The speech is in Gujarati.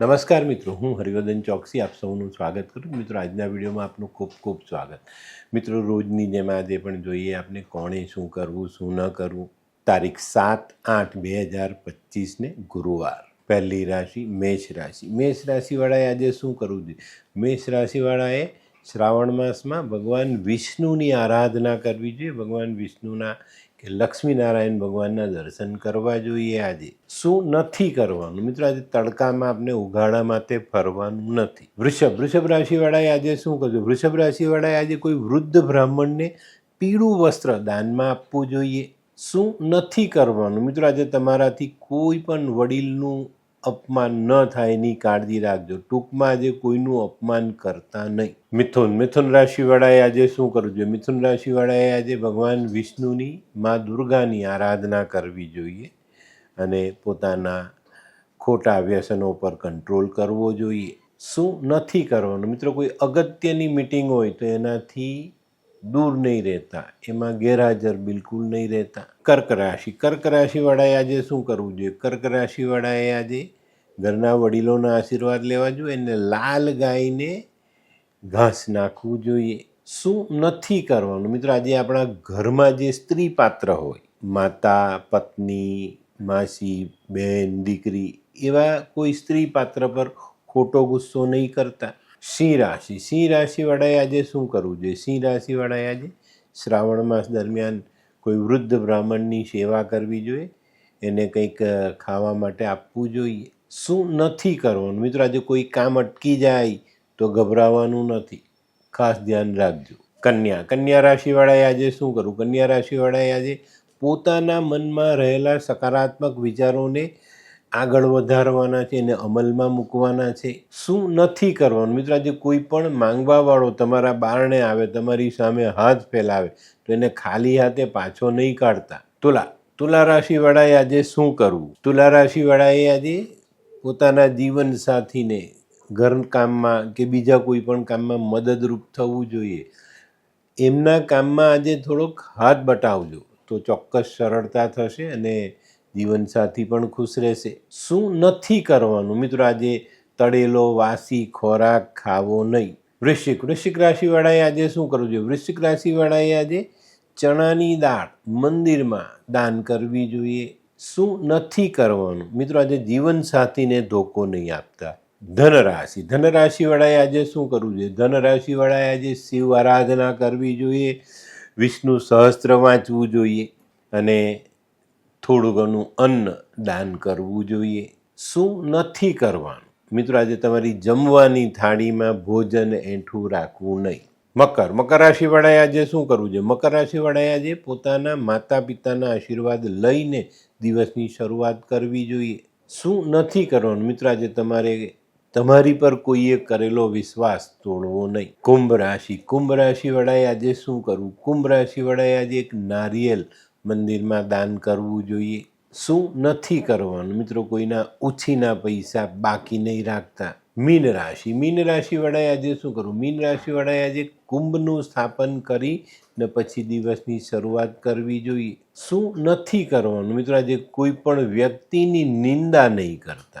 નમસ્કાર મિત્રો, હું હરિવર્ધન ચોકસી આપ સૌનું સ્વાગત કરું. મિત્રો, આજના વિડીયોમાં આપનું ખૂબ ખૂબ સ્વાગત. મિત્રો, રોજની જેમ આજે પણ જોઈએ આપણે કોણે શું કરવું, શું ન કરવું. તારીખ સાત આઠ બે હજાર પચીસને ગુરુવાર. પહેલી રાશિ મેષ રાશિ. મેષ રાશિવાળાએ આજે શું કરવું જોઈએ? મેષ રાશિવાળાએ શ્રાવણ માસમાં ભગવાન વિષ્ણુની આરાધના કરવી જોઈએ. ભગવાન વિષ્ણુના કે લક્ષ્મીનારાયણ ભગવાનના દર્શન કરવા જોઈએ આજે. શું નથી કરવાનું? મિત્રો, આજે તડકામાં આપણે ઉઘાડા માટે ફરવાનું નથી. વૃષભ વૃષભ રાશિવાળાએ આજે શું કરજો વૃષભ રાશિવાળાએ આજે કોઈ વૃદ્ધ બ્રાહ્મણને પીળું વસ્ત્ર દાનમાં આપવું જોઈએ. શું નથી કરવાનું? મિત્રો, આજે તમારાથી કોઈ પણ વડીલનું અપમાન ન થાય એની કાળજી રાખજો. ટૂંકમાં આજે કોઈનું અપમાન કરતા નહીં. મિથુન મિથુન રાશિવાળાએ આજે શું કરવું જોઈએ? મિથુન રાશિવાળાએ આજે ભગવાન વિષ્ણુની મા દુર્ગાની આરાધના કરવી જોઈએ અને પોતાના ખોટા વ્યસનો પર કંટ્રોલ કરવો જોઈએ. શું નથી કરવાનું? મિત્રો, કોઈ અગત્યની મિટિંગ હોય તો એનાથી દૂર નહીં રહેતા. એમાં ગેરહાજર બિલકુલ નહીં રહેતા. કર્ક રાશિ. કર્ક રાશિવાળાએ આજે શું કરવું જોઈએ? કર્ક રાશિવાળાએ આજે ઘરના વડીલોના આશીર્વાદ લેવા જોઈએ અને લાલ ગાયને ઘાસ નાખવું જોઈએ. શું નથી કરવાનું? મિત્રો, આજે આપણા ઘરમાં જે સ્ત્રી પાત્ર હોય, માતા, પત્ની, માસી બહેન દીકરી, એવા કોઈ સ્ત્રી પાત્ર પર ખોટો ગુસ્સો નહીં કરતા. સિંહ રાશિ. સિંહ રાશિવાળાએ આજે શું કરવું જોઈએ? સિંહ રાશિવાળાએ આજે શ્રાવણ માસ દરમિયાન કોઈ વૃદ્ધ બ્રાહ્મણની સેવા કરવી જોઈએ. એને કંઈક ખાવા માટે આપવું જોઈએ. શું નથી કરવાનું? મિત્રો, આજે કોઈ કામ અટકી જાય તો ગભરાવાનું નથી. ખાસ ધ્યાન રાખજો. કન્યા. કન્યા રાશિવાળાએ આજે શું કરવું કન્યા રાશિવાળાએ આજે પોતાના મનમાં રહેલા સકારાત્મક વિચારોને આગળ વધારવાના છે એને અમલમાં મૂકવાના છે. શું નથી કરવાનું? મિત્રો, આજે કોઈ પણ માંગવાવાળો તમારા બારણે આવે, તમારી સામે હાથ ફેલાવે, તો એને ખાલી હાથે પાછો નહીં કાઢતા. તુલા. તુલા રાશિવાળાએ આજે શું કરવું તુલા રાશિવાળાએ આજે પોતાના જીવન સાથીને ઘરકામમાં કે બીજા કોઈ પણ કામમાં મદદરૂપ થવું જોઈએ, એમના કામમાં આજે થોડોક હાથ બટાવજો. તો ચોક્કસ સરળતા થશે અને જીવનસાથી પણ ખુશ રહેશે. શું નથી કરવાનું? મિત્રો, આજે તળેલો, વાસી, ખોરાક ખાવો નહીં. વૃશ્ચિક વૃશ્ચિક રાશિવાળાએ આજે શું કરવું જોઈએ? વૃશ્ચિક રાશિવાળાએ આજે ચણાની દાળ મંદિરમાં દાન કરવી જોઈએ. શું નથી કરવાનું? મિત્રો, આજે જીવનસાથીને ધોકો નહીં આપતા. ધનરાશિ. ધનરાશિવાળાએ આજે શું કરવું જોઈએ? ધનરાશિવાળાએ આજે શિવ આરાધના કરવી જોઈએ, વિષ્ણુ સહસ્ત્ર વાંચવું જોઈએ અને થોડું ઘણું અન્ન દાન કરવું જોઈએ. શું નથી કરવાનું? મિત્રો, આજે તમારી જમવાની થાળીમાં ભોજન એઠું રાખવું નહીં. મકર. મકર રાશિવાળાએ આજે શું કરવું જોઈએ? મકર રાશિવાળાએ આજે પોતાના માતા પિતાના આશીર્વાદ લઈને દિવસની શરૂઆત કરવી જોઈએ. શું નથી કરવાનું? મિત્રો, આજે તમારે, તમારી પર કોઈએ કરેલો વિશ્વાસ તોડવો નહીં. કુંભ રાશિ. કુંભ રાશિવાળાએ આજે શું કરવું? કુંભ રાશિવાળાએ આજે એક નારિયેલ મંદિરમાં દાન કરવું જોઈએ. શું નથી કરવાનું? મિત્રો, કોઈના ઉછીના પૈસા બાકી નહીં રાખતા. મીન રાશિ. મીન રાશિવાળાએ આજે શું કરવું મીન રાશિવાળાએ આજે કુંભનું સ્થાપન કરી ને પછી દિવસની શરૂઆત કરવી જોઈએ. શું નથી કરવાનું? મિત્રો, આજે કોઈ પણ વ્યક્તિની નિંદા નહીં કરતા.